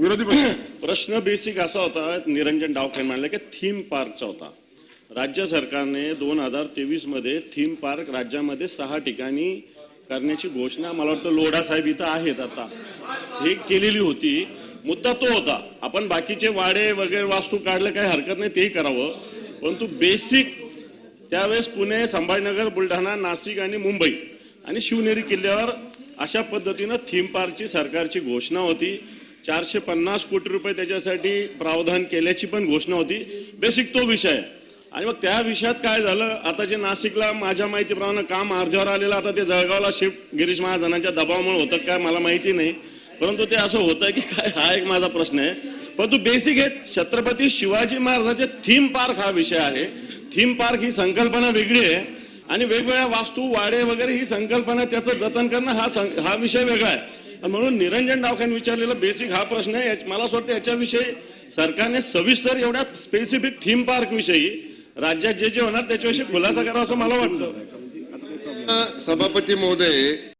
विरोधी पक्ष. प्रश्न बेसिक असा होता निरंजन डावखे म्हणाले की थीम पार्कचा होता. राज्य सरकारने दोन हजार तेवीसमध्ये थीम पार्क राज्यामध्ये सहा ठिकाणी करण्याची घोषणा मला वाटतं लोढा साहेब इथं आहेत आता. हे केलेली होती. मुद्दा तो होता आपण बाकीचे वाडे वगैरे वास्तू काढलं काही हरकत नाही तेही करावं. परंतु बेसिक त्यावेळेस पुणे संभाजीनगर बुलढाणा नाशिक आणि मुंबई आणि शिवनेरी किल्ल्यावर अशा पद्धतीनं थीम पार्कची सरकारची घोषणा होती. चारशे पन्नास कोटी रुपये त्याच्यासाठी प्रावधान केल्याची पण घोषणा होती. बेसिक तो विषय. आहे. आणि मग त्या विषयात काय झालं? आता जे नाशिकला माझ्या माहितीप्रमाणे काम अर्ध्यावर आलेलं आता ते जळगावला शिफ्ट गिरीश महाजनांच्या दबावामुळे होतं काय मला माहिती नाही. परंतु ते असं होतं की काय हा एक माझा प्रश्न आहे. परंतु बेसिक हे छत्रपती शिवाजी महाराजाचे थीम पार्क हा विषय आहे. थीम पार्क ही संकल्पना वेगळी आहे. आणि वेगवेगळ्या वास्तू वाडे वगैरे ही संकल्पना त्याचं जतन करणं हा हा विषय वेगळा आहे. म्हणून निरंजन डावख्याने विचारलेला बेसिक हा प्रश्न आहे. मला असं वाटतं याच्याविषयी सरकारने सविस्तर एवढ्या स्पेसिफिक थीम पार्क विषयी राज्यात जे जे होणार त्याच्याविषयी खुलासा करावा असं मला वाटतं. सभापती महोदय